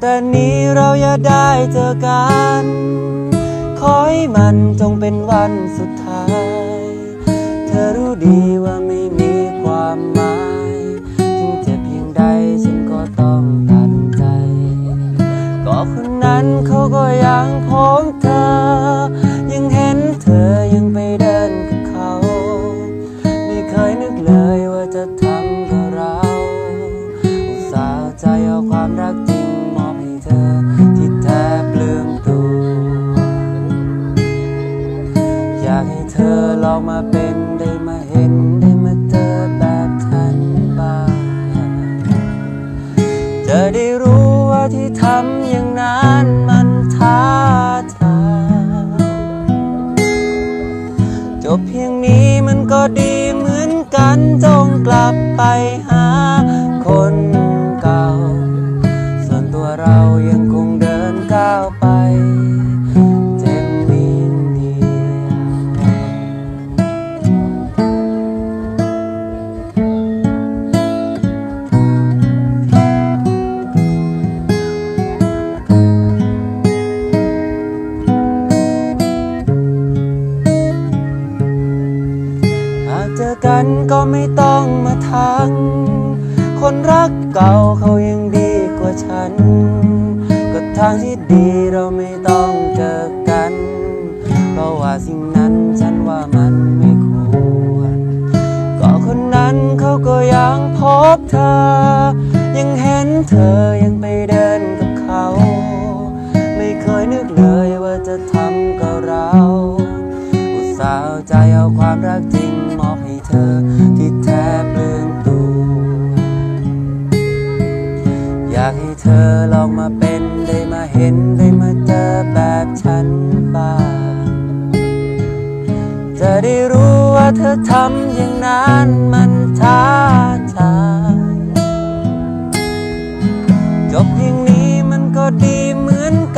แต่นี้เราอย่าได้เจอกัน ขอให้มันจงเป็นวันสุดท้าย เธอรู้ดีว่าไม่มีความหมาย ถึงเจ็บเพียงใดฉันก็ต้องตัดใจ ก็คนนั้นเขาก็ยังพบเธอ ยังเห็นเธอยังไปเดินกับเขา ไม่เคยนึกเลยว่าจะทำกับเรา อุตส่าห์ใจเอาความรักจริง เธอลองมาเป็นได้มาเห็นได้มาเจอแบบฉันบ้างจะได้รู้ว่าที่ทำอย่างนั้นมันท้าทายจบเพียงนี้มันก็ดีเหมือนกันจงกลับไปหา กันก็ไม่ต้องมาทักคนรักเก่าเขายังดีกว่าฉัน ก็ทางที่ดีเราไม่ต้องเจอกัน เพราะว่าสิ่งนั้นฉันว่ามันไม่ควร ก็คนนั้นเขาก็ยังพบเธอ ยังเห็นเธอยังไปเดินกับเขา ไม่เคยนึกเลยว่าจะทำกับเรา อุตส่าห์ใจเอาความรักจริง ธอที่แทบลืมตัว อยากให้เธอลองมาเป็นได้มาเห็นได้มาเจอแบบฉันบ้างจะได้รู้ว่าเธอทำอย่างนั้นมันท้าทายจบเพลงนี้มันก็ดีเหมือนกัน